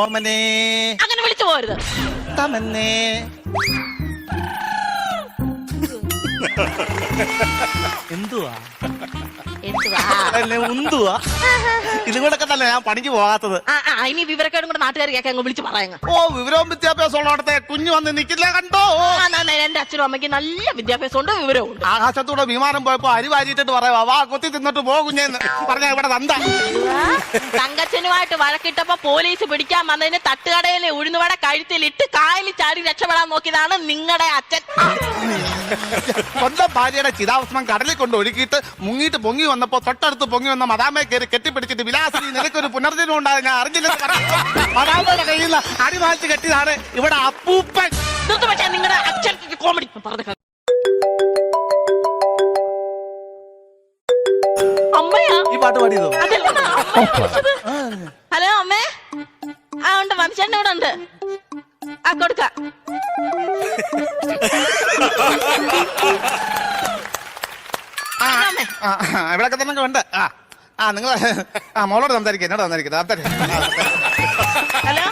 ഓമനെ അങ്ങനെ വിളിച്ചു പോരുത് തമന്നെ. എന്തുവാ? എന്തുവാ? അല്ലേ ഉന്തുവാ? ഇതും കൂടെ തന്നെ ഞാൻ പണിക്ക് പോകാത്തത്. ആ ആ ഇനി വിവരക്കേടും കൂടെ നാട്ടുകാർ കേൾക്കാൻ അങ്ങ് വിളിച്ചു പറയാങ്ങ. ഓ വിവരവും വിദ്യാഭ്യാസം ഉള്ളടത്തെ കുഞ്ഞു വന്ന് നിക്കില്ല കണ്ടോ? എന്റെ അച്ഛനും അമ്മയ്ക്ക് നല്ല വിദ്യാഭ്യാസം ഉണ്ട് വിവരവും ഉണ്ട് ആകാശത്തൂടെ വിമാനം പോയപ്പോ അരി വാരിയിട്ടിട്ട് പറയാ വാ കൊത്തി തിന്നിട്ട് പോ കുഞ്ഞെന്ന് പറഞ്ഞ ഇവിടെ തന്ത. തങ്കച്ചനുമായിട്ട് വഴക്കിട്ടപ്പോ പോലീസ് പിടിക്കാൻ വന്നതിന് തട്ടുകടയിലെ ഉഴുന്നുവട കഴുത്തിലിട്ട് കായലിൽ ചാടി രക്ഷപ്പെടാൻ നോക്കിയതാണ് നിങ്ങളുടെ അച്ഛൻ. സ്വന്തം ഭാര്യയുടെ ചിതാവസ്മം കടലിൽ കൊണ്ട് ഒഴുക്കിയിട്ട് മുങ്ങിയിട്ട് പൊങ്ങി വന്നപ്പോ തൊട്ടടുത്ത് പൊങ്ങി വന്ന മദാമയെ കയറി കെട്ടിപ്പിടിച്ചിട്ട് വിലാസിനി നിനക്കൊരു പുനർജന്മം ഉണ്ടായത് ഞാൻ അറിഞ്ഞില്ലെന്ന് പറഞ്ഞു മദാമയുടെ കയ്യിൽ നിന്ന് അടിമാലിച്ച് കെട്ടിയതാണ് ഇവിടെ അപ്പൂപ്പൻ. നിങ്ങളുടെ അച്ഛൻ കോമഡി പറഞ്ഞു അമ്മയാ? ഈ പാട്ട് പാടിയതോ ഹലോ അമ്മേ. ആ ഉണ്ട്. മനുഷ്യന്റെ ഇവിടെ ഉണ്ട്. ആ കൊടുക്ക. ആ, തന്നെ വേണ്ട ആ ആ നിങ്ങൾ ആ മോളോട് സംസാരിക്കുക എന്നോട് സംസാരിക്കുക ഹലോ?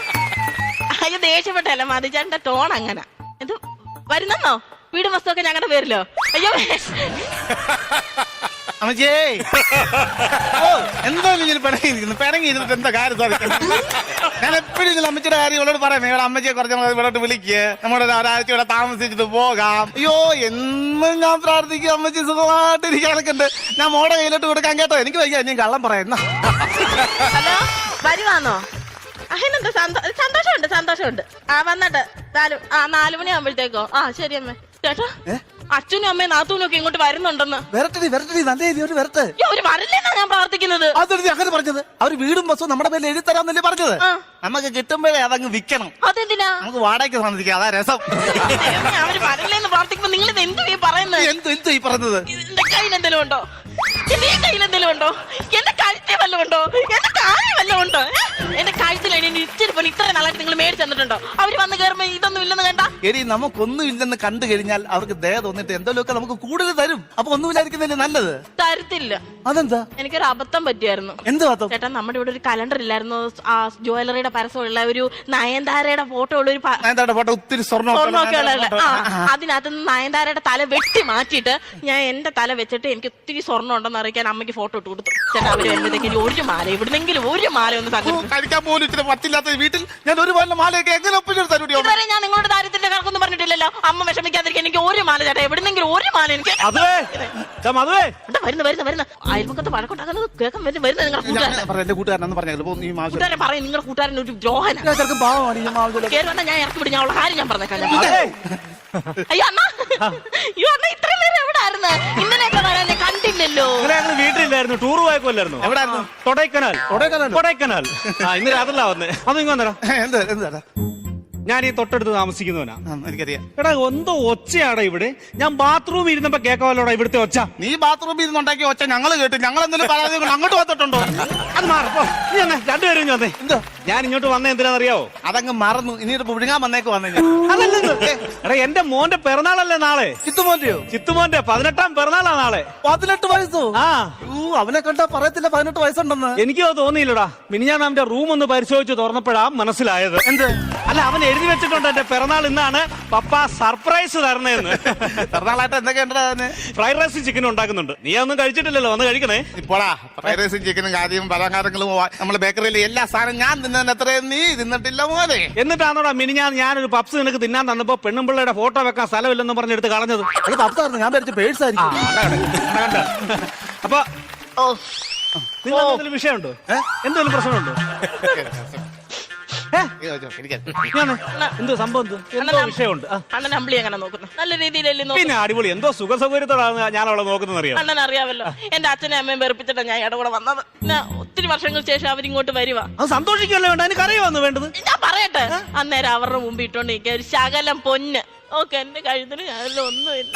അയ്യോ ദേഷ്യപ്പെട്ടല്ല മതിചാന്റെ ടോൺ അങ്ങനെ. ഇത് വരുന്നെന്നോ? വീടും വസ്തുവൊക്കെ ഞങ്ങളുടെ പേരിലോ? അയ്യോ അമ്മച്ചേ ഓ എന്തായാലും ഇങ്ങനെ പിണങ്ങി ഇരിക്കുന്നു പിണങ്ങി ഇരുന്നിട്ട് എന്താ കാര്യം? സാധിക്കണം ഞാൻ എപ്പോഴും ഇതിൽ അമ്മച്ചിയുടെ കാര്യം ഇവളോട് പറയാം. ഇവിടെ അമ്മച്ചിയെ കുറച്ച് നമ്മൾ ഇവിടോട്ട് വിളിക്ക്. നമ്മുടെ ഒരു ഒരാഴ്ച ഇവിടെ താമസിച്ചിട്ട് പോകാം. അയ്യോ എന്നും ഞാൻ പ്രാർത്ഥിക്കും. അമ്മച്ചി സുഖമായിട്ട് ഇരിക്കാനൊക്കെ ഉണ്ട് ഞാൻ മോടെ കയ്യിലോട്ട് കൊടുക്കാൻ കേട്ടോ. എനിക്ക് വയ്യ. ഇനി കള്ളം പറയുന്ന ഹലോ വരുവാന്നോ? അതിനെന്താ സന്തോ- സന്തോഷമുണ്ട് സന്തോഷമുണ്ട്. ആ വന്നിട്ട്. നാല് ആ നാലു മണി ആകുമ്പോഴത്തേക്കോ ആ ശരി അമ്മേ. ചേട്ടാ അച്ഛനും അമ്മയും നാത്തൂനും ഒക്കെ ഇങ്ങോട്ട് വരുന്നുണ്ടെന്ന്. വരട്ടെ വരട്ടെ നല്ല ഒരു വരട്ടെ. അവർ വരില്ലെന്നാ ഞാൻ പ്രാർത്ഥിക്കുന്നത്. അതൊരു അങ്ങനെ പറഞ്ഞത്? അവർ വീടും ബസ്സും നമ്മുടെ പേരിൽ എഴുതി തരാന്നല്ലേ പറഞ്ഞത്? നമുക്ക് കിട്ടുമ്പോഴേ അതങ്ങ് വിൽക്കണം. അതെന്തിനാ? നമുക്ക് വാടകയ്ക്ക് താമസിക്കാം അതാ രസം. അവർ വരില്ലെന്ന് പ്രാർത്ഥിക്കുമ്പോ നിങ്ങൾ എന്തു ഈ പറയുന്നത്? എന്ത് എന്തു ഈ കയ്യിൽ എന്തെങ്കിലും ഉണ്ടോ? എന്റെ കയ്യിൽ എന്തെങ്കിലും ഉണ്ടോ? എന്റെ കഴുത്തിൽ വല്ലതും ഉണ്ടോ? എന്റെ കാലിൽ വല്ലതും ഉണ്ടോ? എന്റെ കഴുത്തിൽ ഇച്ചിരി പോലെ ഇത്ര നാളായിട്ട് നിങ്ങൾ മേടിച്ചു തന്നിട്ടുണ്ടോ? അവർ വന്ന് കയറുമ്പോ ഇതൊന്നും ഇല്ലെന്ന് കണ്ട? എടി നമുക്കൊന്നും ഇല്ലെന്ന് കണ്ടു കഴിഞ്ഞാൽ അവർക്ക് ദയ തോന്നിട്ട് എന്തെങ്കിലുമൊക്കെ നമുക്ക് കൂടുതൽ തരും. അപ്പൊ ഒന്നുമില്ലായിരിക്കുന്നല്ലേ നല്ലത്? തരത്തില്ല. അതെന്താ? എനിക്കൊരു അബദ്ധം പറ്റിയായിരുന്നു. എന്താ ചേട്ടാ നമ്മുടെ ഇവിടെ ഒരു കലണ്ടർ ഇല്ലായിരുന്നു. ആ ജ്വല്ലറിയുടെ പരസ്യമുള്ള ഒരു നയൻതാരയുടെ ഫോട്ടോ ഉള്ള ഒരു നയൻതാരയുടെ ഫോട്ടോ ഒത്തിരി സ്വർണം സ്വർണമൊക്കെ ഉള്ള അതിനകത്ത് നയൻതാരയുടെ തല വെട്ടി മാറ്റിയിട്ട് ഞാൻ എന്റെ തല വെച്ചിട്ട് എനിക്ക് ഒത്തിരി സ്വർണം ഉണ്ടെന്ന് അറിയിക്കാൻ അമ്മയ്ക്ക് ഫോട്ടോ ഇട്ട് കൊടുത്തു. ചേട്ടാ അവർ വരുമ്പോഴത്തേക്ക് ഇനി ഒരു മാല എവിടുന്നെങ്കിലും ഒരു മാല ഒന്ന് കഴിക്കാൻ പോലും ഇച്ചിരി പറ്റില്ലാത്ത വീട്ടിൽ ഞാൻ ഒരു പോലെ മാലയൊക്കെ എങ്ങനെ ഒപ്പിച്ചെടുത്ത് തരൂടി ഇതുവരെ ഞാൻ നിങ്ങളുടെ ദാരിദ്ര്യത്തിന്റെ കണക്കൊന്നും പറഞ്ഞിട്ടില്ലല്ലോ. അമ്മ വിഷമിക്കാതിരിക്കാൻ എനിക്ക് ഒരു മാല ചേട്ടാ എവിടുന്നെങ്കിലും ഒരു മാല എനിക്ക് വരുന്നു വരുന്നു വരുന്നു. അയൽപക്കത്ത് വഴക്കുണ്ടാക്കുന്നത് കേൾക്കാൻ വരുന്നു വരുന്നു നിങ്ങളുടെ കൂട്ടുകാരൻ എന്റെ കൂട്ടുകാരനെന്ന് പറയും നിങ്ങളുടെ കൂട്ടുകാരൻ ഒരു ദ്രോഹന. മാവിലെ ഞാൻ ഇറക്കി വിടും ഞാൻ ഉള്ള കാര്യം ഞാൻ പറഞ്ഞേക്കാം. അണ്ണ. അയ്യോ അണ്ണ ഇത്രയും വീട്ടിലില്ലായിരുന്നു ടൂർ പോയപ്പോല്ലായിരുന്നു എവിടായിരുന്നു? കൊടൈക്കനാൽ കൊടൈക്കനാൽ കൊടൈക്കനാൽ ആ ഇന്ന് രാത്രിയിലാ വന്നേ. അതും ഇങ്ങനെ എന്ത് എന്താ ഞാൻ ഈ തൊട്ടടുത്ത് താമസിക്കുന്നവനാ. എനിക്കറിയാം. എടാ എന്തോ ഒച്ചയാടാ ഇവിടെ. ഞാൻ ബാത്റൂമിൽ ഇരുന്നപ്പോ കേക്കാവല്ലോടാ ഇവിടുത്തെ ഒച്ച. നീ ബാത്റൂമിൽ ഇരുന്നുണ്ടാക്കിയ ഒച്ച ഞങ്ങൾ കേട്ടു. ഞങ്ങൾ എന്തെങ്കിലും പരാതി കൊണ്ട് അങ്ങോട്ട് വന്നിട്ടുണ്ടോ? അത് മാറപ്പോ നീ എന്നെ രണ്ടുപേരും ഇങ്ങ് വന്നേ എന്താ? ഞാൻ ഇങ്ങോട്ട് വന്ന എന്തിനാണെന്നറിയാവോ? അതങ്ങ് മറന്നു. ഇനി ഒരു പുഴുങ്ങാൻ വന്നേക്ക് വന്നേ അതല്ലെന്ന്. എടാ എന്റെ മോന്റെ പിറന്നാളല്ലേ നാളെ? ചിത്തുമോന്റെയോ? ചിത്തുമോന്റെ പതിനെട്ടാം പിറന്നാളാ നാളെ. പതിനെട്ട് വയസ്സോ? ആ. ഊ, അവനെ കണ്ടാ പറയത്തില്ല പതിനെട്ട് വയസ്സുണ്ടെന്ന്. എനിക്കോ തോന്നിയില്ലടാ. മിനിഞ്ഞാൻ അവന്റെ റൂം ഒന്ന് പരിശോധിച്ച് തുറന്നപ്പോഴാ മനസ്സിലായത്. എന്ത്? അല്ല അവൻ എഴുതി വെച്ചിട്ടുണ്ട് എന്റെ പിറന്നാൾ ഇന്നാണ് പപ്പ സർപ്രൈസ് തരണേന്ന്. പിറന്നാളായിട്ട് എന്തൊക്കെയുണ്ട് അതിന്? ഫ്രൈഡ് റൈസും ചിക്കനും ഉണ്ടാക്കുന്നുണ്ട്. നീ ഒന്നും കഴിച്ചിട്ടില്ലല്ലോ വന്ന് കഴിക്കണേ. ഇപ്പോഴാ ഫ്രൈഡ് റൈസും ചിക്കനും കാര്യം പലഹാരങ്ങളും നമ്മുടെ ബേക്കറിയിലെ എല്ലാ സാധനം ഞാൻ തിന്നതിന് എത്രയും നീ തിന്നിട്ടില്ല മോനെ. എന്നിട്ടാണോടാ ഞാൻ ഞാനൊരു പപ്സ് നിനക്ക് തിന്നാൻ തന്നപ്പോ പെണ്ണുമ്പിള്ളയുടെ ഫോട്ടോ വെക്കാൻ സ്ഥലമില്ലെന്ന് പറഞ്ഞെടുത്ത് കളഞ്ഞത്. പപ്സായിരുന്നു ഞാൻ പേടിച്ച പേഴ്സ് ആയിരിക്കും. കണ്ടോ? അപ്പൊ ഓ. നിങ്ങൾ എന്തെങ്കിലും വിഷയമുണ്ടോ? എന്തെങ്കിലും പ്രശ്നമുണ്ടോ? എന്തോ സംഭവം എന്ത്? എന്തോ വിഷയമുണ്ട്. ആ. അണ്ണൻ അമ്പിളി എങ്ങനെ നോക്കുന്നു? നല്ല രീതിയിലല്ലേ നോക്കുന്നു? പിന്നെ അടിപൊളി. എന്തോ സുഖ സൗകര്യത്തോടാണ് ഞാൻ അവളെ നോക്കുന്നത് അറിയാം അണ്ണൻ അറിയാമല്ലോ. എന്റെ അച്ഛനെ അമ്മയും വെറുപ്പിച്ചിട്ടാ ഞാൻ ഇട കൂടെ വന്നത്. പിന്നെ ഒത്തിരി വർഷങ്ങൾക്ക് ശേഷം അവരിങ്ങോട്ട് വരുവാ. അത് സന്തോഷിക്കല്ലേ വേണ്ട എനിക്ക് അറിയാമെന്ന് വേണ്ടത്? ഞാൻ പറയട്ടെ. അന്നേരം അവരുടെ മുമ്പ് ഇട്ടോണ്ടിരിക്കുക. ഒരു ശകലം പൊന്ന്. ഓക്കെ എന്റെ കഴുത്തിന് ഞാനില്ല ഒന്നുമില്ല.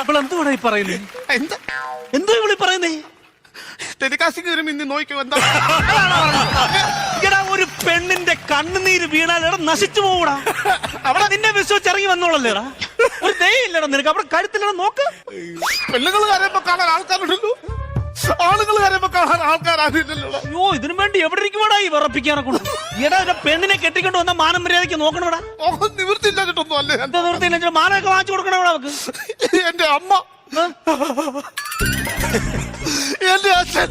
അപ്പോൾ എന്തുകൂടെ ഈ പറയുന്നേ എന്താ ടെലികാസ്റ്റിംഗ് വരുമ്പോ ഇന്ന് നോക്കിയോ എന്താ? എടാ ഒരു പെണ്ണിന്റെ കണ്ണുനീര് വീണാൽ എടാ നശിച്ചു പോകൂടാ. അവിടെ നിന്നെ വിശ്വസിച്ച് ഇറങ്ങി വന്നോളല്ലേടാ? ഒരു ഇല്ലടാ നിനക്ക്. അവിടെ കഴുത്തിലടാ നോക്ക്. പെണ്ണുങ്ങൾ കരയുമ്പോ കാണാൻ ആൾക്കാരുണ്ടല്ലോ. ആളുകൾ വരുമ്പോ കാണാൻ ആൾക്കാരാകില്ലല്ലോ അയ്യോ ഇതിനു വേണ്ടി എവിടെ ഇരിക്കുവാടാ ഈ വിറപ്പിക്കാനെ കൊണ്ട്? എടാ ഒരു പെണ്ണിനെ കെട്ടിക്കൊണ്ട് വന്ന മാനം മര്യാദയ്ക്ക് നോക്കണവടാ ഓഹോ നിവൃത്തില്ലാഞ്ഞിട്ടൊന്നും അല്ലേ എന്താ നിർത്തിയില്ല മാനൊക്കെ വാങ്ങിച്ചു കൊടുക്കണവടാ അവക്ക്? എന്റെ അമ്മ എന്റെ അച്ഛൻ.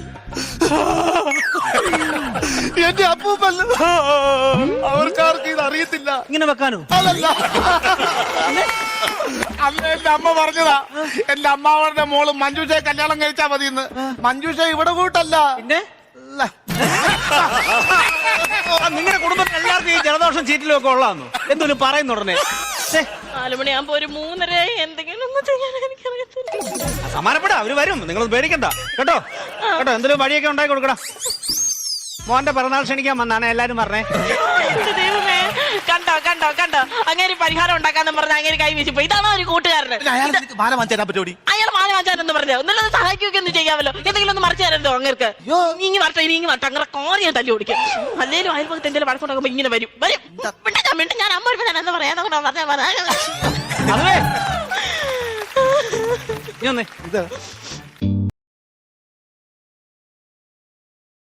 എന്റെ അപ്പൂപ്പൻ. അവർക്കാർക്ക് ഇത് അറിയത്തില്ല. ഇങ്ങനെ വെക്കാനോ? അതല്ല. അന്ന് എന്റെ അമ്മ പറഞ്ഞതാ എന്റെ അമ്മാവന്റെ മോൾ മഞ്ജുഷയെ കല്യാണം കഴിച്ചാ മതി ഇന്ന് മഞ്ജുഷ ഇവിടെ കൂട്ടല്ല. പിന്നെ. നിങ്ങളുടെ കുടുംബത്തിൽ എല്ലാവർക്കും ഈ ജലദോഷം ചീറ്റിലും ഒക്കെ ഉള്ളതാണോ എന്തോലും പറയുന്നു ഉടനെ? ഛേ, നാലുമണിയാകുമ്പോ ഒരു മൂന്നര എന്തെങ്കിലും ഒന്ന് ചെയ്യാൻ എനിക്കറിയത്തില്ല. സമാനപ്പെടാ അവർ വരും. നിങ്ങൾ പേടിക്കണ്ട. കേട്ടോ? കേട്ടോ എന്തെങ്കിലും വഴിയൊക്കെ ഉണ്ടാക്കി കൊടുക്കടാ. മോന്റെ പിറന്നാൾ ക്ഷണിക്കാൻ വന്നാണ്. എല്ലാരും പറഞ്ഞേ കണ്ടോ കണ്ടോ കണ്ടോ? അങ്ങനെ പരിഹാരം ഉണ്ടാക്കാന്ന് പറഞ്ഞ അങ്ങനെ കൈ വീശിപ്പോ ഇതാണോ ഒരു കൂട്ടുകാരന്? അയാൾ മാല വാങ്ങിച്ചു തരാൻ പറ്റോടി അയാൾ മാല വാങ്ങിച്ചാരെന്ന് പറഞ്ഞു? ഒന്നുള്ളത് സഹായിക്കുകയൊക്കെ ഒന്ന് ചെയ്യാമല്ലോ. എന്തെങ്കിലും ഒന്ന് മറിച്ചു തരണ്ടോ അങ്ങർക്ക്? നീ ഇങ്ങി വരട്ടെ ഇനി ഇങ്ങി വരട്ടെ അങ്ങനെ കോറിയ തല്ലി ഓടിക്കും. അല്ലേലും അയൽപക്കത്ത് എന്തെങ്കിലും വഴക്കുണ്ടാകുമ്പോ ഇങ്ങനെ വരും. വരും. മിണ്ടാ ഞാൻ മിണ്ടാ ഞാൻ അമ്മ ഞാൻ എന്താ പറയാ. പറഞ്ഞാ ഇത്.